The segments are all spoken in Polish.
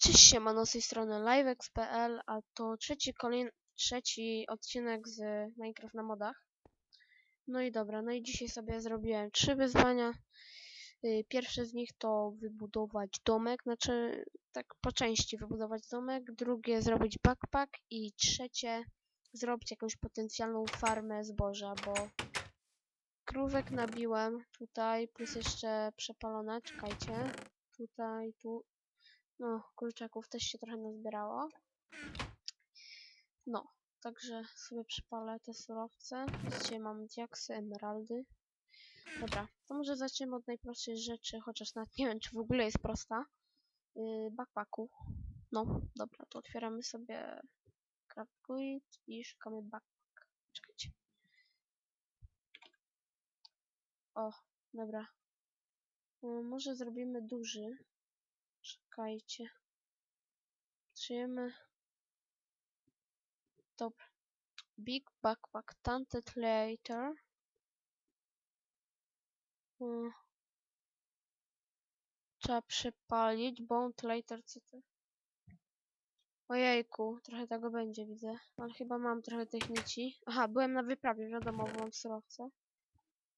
Cześć, siemano, z tej strony livex.pl, a to trzeci, kolej... trzeci odcinek z Minecraft na modach. No i dobra, no i dzisiaj sobie zrobiłem trzy wyzwania. Y, Pierwsze z nich to wybudować domek, znaczy tak po części wybudować domek, drugie zrobić backpack i trzecie zrobić jakąś potencjalną farmę zboża, bo krówek nabiłem tutaj, plus jeszcze przepalone, czekajcie, tutaj, tu, no, kurczaków też się trochę nazbierało. No, także sobie przypalę te surowce. Dzisiaj mam diaksy, emeraldy. Dobra, to może zaczniemy od najprostszej rzeczy, chociaż nawet nie wiem, czy w ogóle jest prosta. Yy, backpacku. No, dobra, to otwieramy sobie craftguid i szukamy backpack. Czekajcie. O, dobra. Yy, może zrobimy duży. Czekajcie. Przyjemy. Dobra. Big backpack taunted later. Hmm. Trzeba przepalić. Bond later, co to? Ojejku, trochę tego będzie, widzę. Ale chyba mam trochę tych nici. Aha, byłem na wyprawie, wiadomo, bo mam surowce.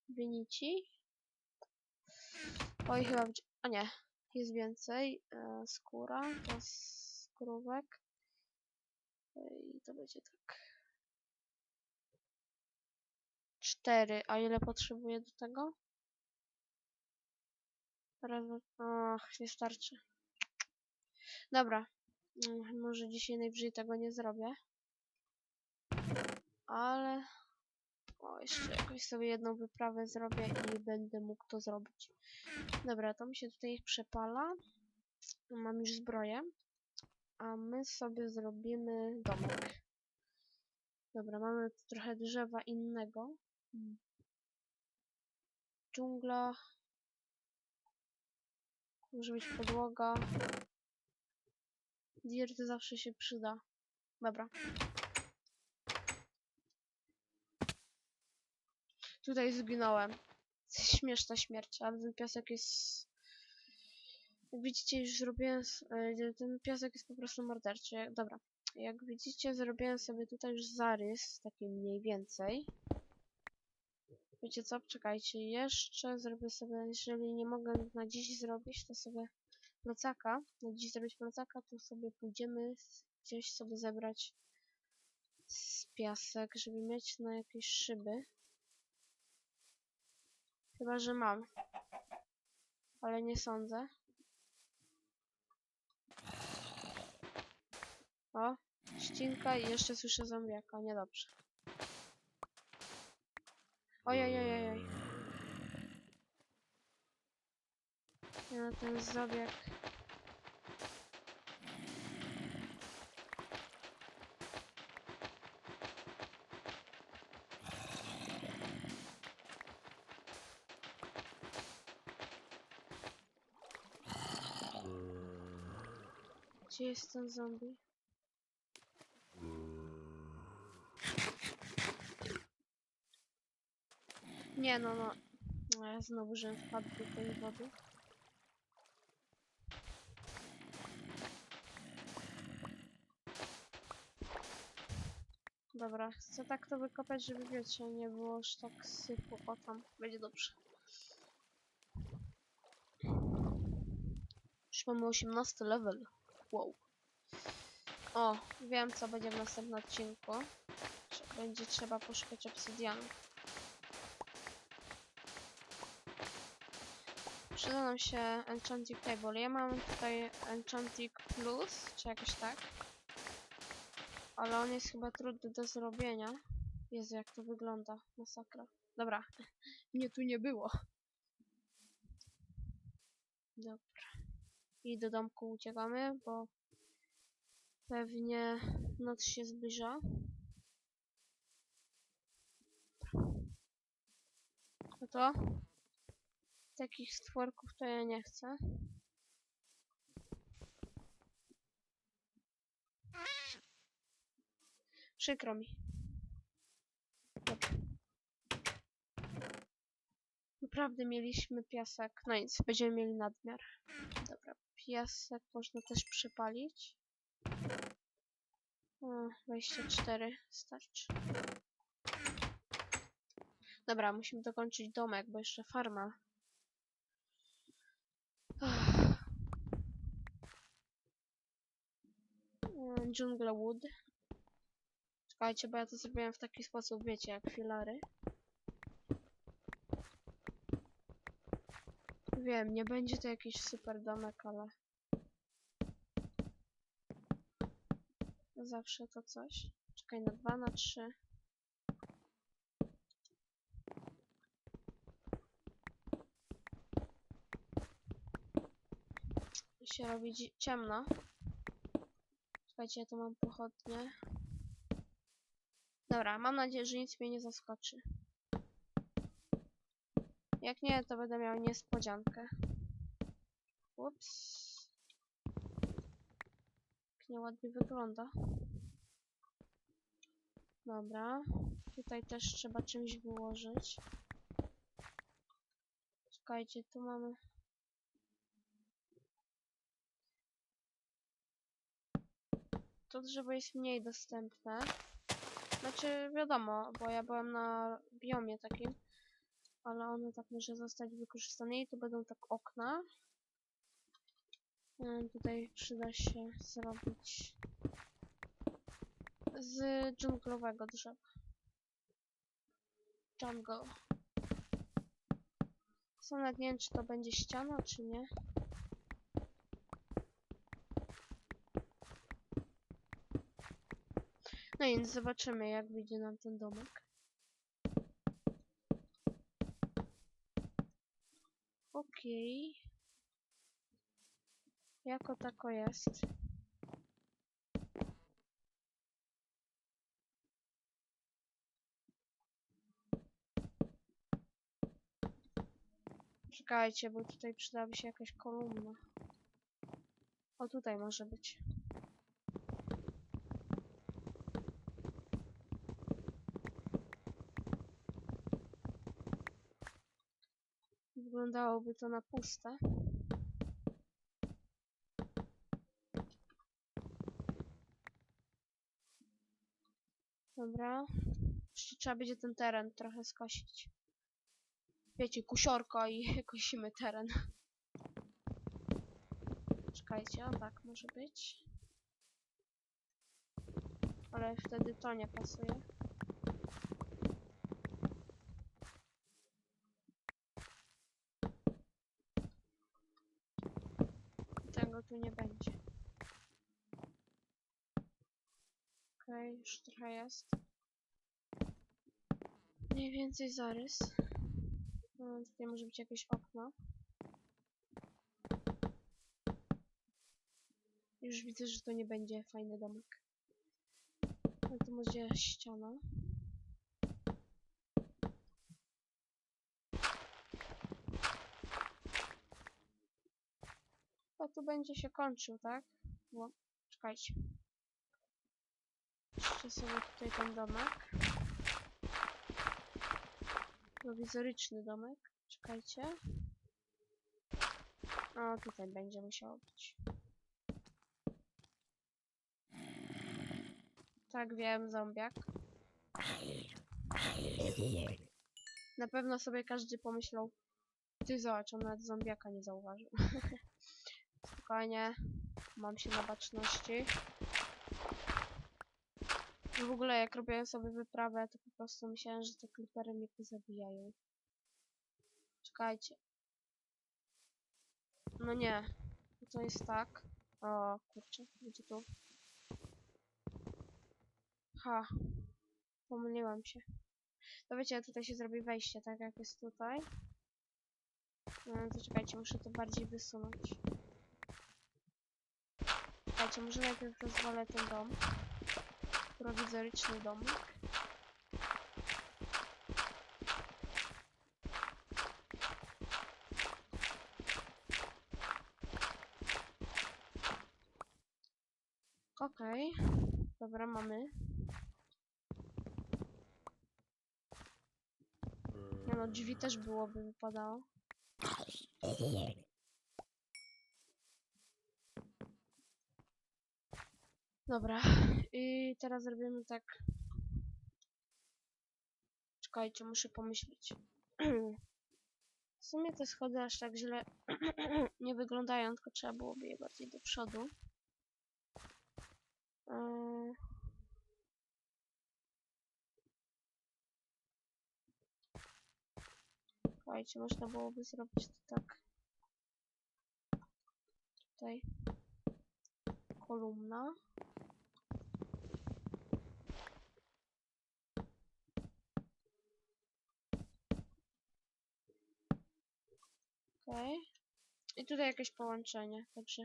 Dwie nici. Oj, chyba... A nie, jest więcej. E, skóra, to skórówek. I to będzie tak. Cztery. A ile potrzebuję do tego? Ach, nie starczy. Dobra. Mm, Może dzisiaj najwyżej tego nie zrobię. Ale... O, jeszcze jakoś sobie jedną wyprawę zrobię i będę mógł to zrobić. Dobra, to mi się tutaj przepala. Mam już zbroję. A my sobie zrobimy domek. Dobra, mamy trochę drzewa innego. Dżungla. Może być podłoga. Dirt zawsze się przyda. Dobra. Tutaj zginąłem. Śmieszna śmierć, ale ten piasek jest... Jak widzicie, już zrobiłem... e, Ten piasek jest po prostu morderczy. Dobra. Jak widzicie, zrobiłem sobie tutaj już zarys, taki mniej więcej. Wiecie co? Czekajcie, jeszcze zrobię sobie, jeżeli nie mogę na dziś zrobić, to sobie plecaka. Na dziś zrobić plecaka, to sobie pójdziemy gdzieś sobie zebrać z piasek, żeby mieć na jakieś szyby. Chyba, że mam. Ale nie sądzę. O, ścinka i jeszcze słyszę zombiaka, niedobrze. Ojej, No ten zombiak. Gdzie jest ten zombie? Nie no, no. No, Ja znowu, że wpadł do tej wody. Dobra, chcę tak to wykopać, żeby wiecie, nie było aż tak sypu. O tam, będzie dobrze. Już mamy 18 level. Wow. O, wiem co będzie w następnym odcinku. Będzie trzeba poszukać obsydianu. Przyda nam się Enchanting Table. Ja mam tutaj Enchanting Plus, czy jakoś tak. Ale on jest chyba trudny do zrobienia. Jezu, jak to wygląda. Masakra. Dobra. Mnie tu nie było. Dobra. I do domku uciekamy, bo pewnie noc się zbliża. No to takich stworków to ja nie chcę. Przykro mi. Naprawdę mieliśmy piasek. No nic, będziemy mieli nadmiar. Piasek można też przepalić. O, 24 starczy. Dobra, musimy dokończyć domek, bo jeszcze farma. Dżungla Wood. Czekajcie, bo ja to zrobiłem w taki sposób, wiecie, jak filary. Wiem, nie będzie to jakiś super domek, ale... Zawsze to coś. Czekaj, na dwa, na trzy. się robi ciemno. Czekajcie, ja tu mam pochodnie. Dobra, mam nadzieję, że nic mnie nie zaskoczy. Jak nie, to będę miał niespodziankę. Ups. Jak nieładnie wygląda. Dobra. Tutaj też trzeba czymś wyłożyć. Czekajcie, tu mamy... To drzewo jest mniej dostępne. Znaczy, wiadomo, bo ja byłem na biomie takim, ale ono tak może zostać wykorzystane i tu będą tak okna. Ym, Tutaj przyda się zrobić z dżunglowego drzewa. Jungle. Co nawet nie wiem, czy to będzie ściana, czy nie. No więc zobaczymy, jak wyjdzie nam ten domek. Okej. Jako tako jest. Czekajcie, bo tutaj przydałaby się jakaś kolumna. O, tutaj może być. Wyglądałoby to na puste. Dobra. Jeszcze trzeba będzie ten teren trochę skosić. Wiecie, kusiorko i kosimy teren. Czekajcie, o tak może być. Ale wtedy to nie pasuje. Tego tu nie będzie. Okej, już trochę jest. Mniej więcej zarys. No, tutaj może być jakieś okno. Już widzę, że to nie będzie fajny domek. Ale to może ściana. A tu będzie się kończył, tak? Bo, czekajcie. Jeszcze sobie tutaj ten domek. Prowizoryczny domek. Czekajcie. O, tutaj będzie musiało być. Tak, wiem, zombiak. Na pewno sobie każdy pomyślał, ty zobacz, on nawet zombiaka nie zauważył. Spokojnie, mam się na baczności. W ogóle jak robiłem sobie wyprawę, to po prostu myślałem, że te klipery mnie zabijają. Czekajcie. No nie. To jest tak. O, kurczę, gdzie tu? Ha. Pomyliłam się. To wiecie, tutaj się zrobi wejście, tak jak jest tutaj. No to czekajcie, muszę to bardziej wysunąć. Czekajcie, może najpierw rozwalę ten dom. Prowizoryczny domek. Okej. Dobra, mamy. Nie no, drzwi też byłoby wypadało. Dobra. I teraz robimy tak. Czekajcie, muszę pomyśleć. W sumie te schody aż tak źle nie wyglądają, tylko trzeba byłoby je bardziej do przodu. Eee, Słuchajcie, można byłoby zrobić to tak. Tutaj kolumna. Okej. I tutaj jakieś połączenie, także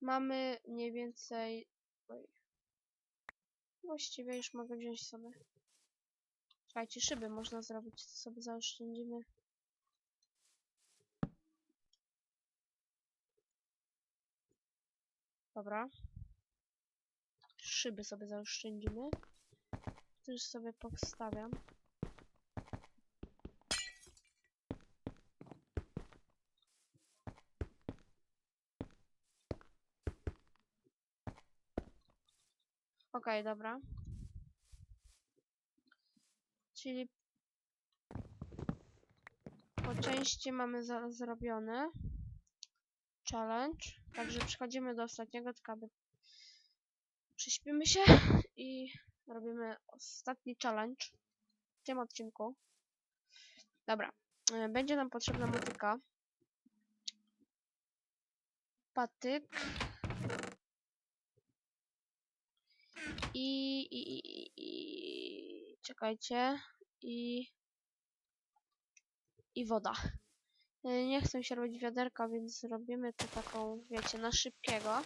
mamy mniej więcej. Oj. Właściwie już mogę wziąć sobie. Słuchajcie, szyby można zrobić, to sobie zaoszczędzimy. Dobra. Szyby sobie zaoszczędzimy. Już sobie powstawiam. Okej, dobra. Czyli po części mamy za challenge. Także przechodzimy do ostatniego, tylko aby prześpimy się i robimy ostatni challenge w tym odcinku. Dobra. e, Będzie nam potrzebna motyka. Patyk. I, i, i, i, czekajcie. I i woda. E, Nie chcę się robić wiaderka, więc zrobimy to taką, wiecie, na szybkiego.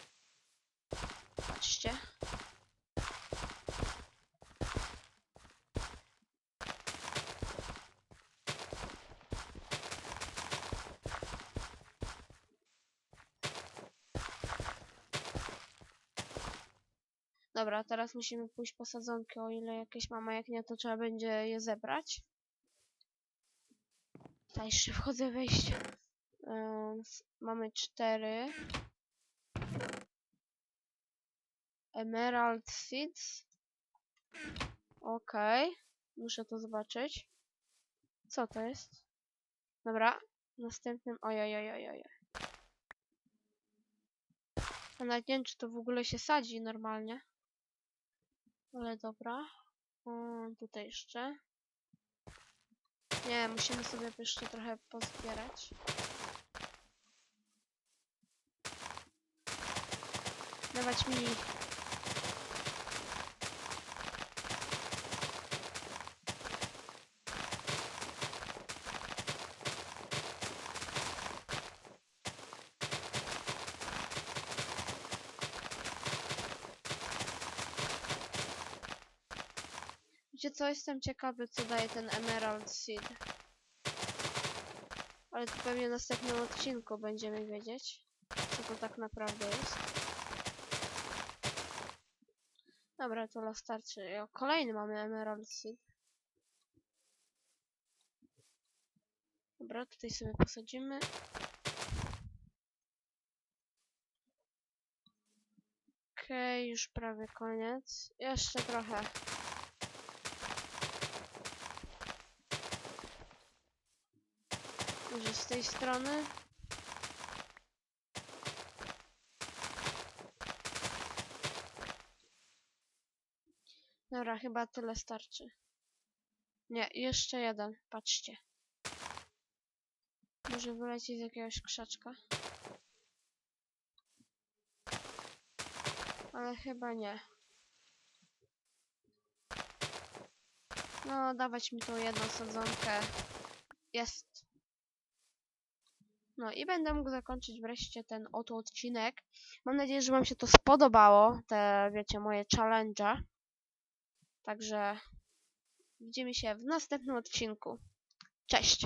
Patrzcie. Dobra, teraz musimy pójść po sadzonki, o ile jakieś mamy, jak nie, to trzeba będzie je zebrać. Tutaj jeszcze wchodzę wejście. Mamy cztery. Emerald Seeds. Okej. Muszę to zobaczyć. Co to jest? Dobra. Następnym. Ojej. A nawet nie czy to w ogóle się sadzi normalnie. Ale dobra. Tutaj jeszcze. Nie, musimy sobie jeszcze trochę pozbierać. Dawać mi. Wiecie co, jestem ciekawy, co daje ten Emerald Seed. Ale to pewnie w następnym odcinku będziemy wiedzieć, co to tak naprawdę jest. Dobra, to las starczy. O, kolejny mamy Emerald Seed. Dobra, tutaj sobie posadzimy. Okej, już prawie koniec. Jeszcze trochę. Może z tej strony? Dobra, chyba tyle starczy. Nie, jeszcze jeden, patrzcie. Może wylecieć z jakiegoś krzaczka. Ale chyba nie. No, dawać mi tą jedną sadzonkę. Jest. No i będę mógł zakończyć wreszcie ten oto odcinek. Mam nadzieję, że Wam się to spodobało, te, wiecie, moje challenge. Także widzimy się w następnym odcinku. Cześć!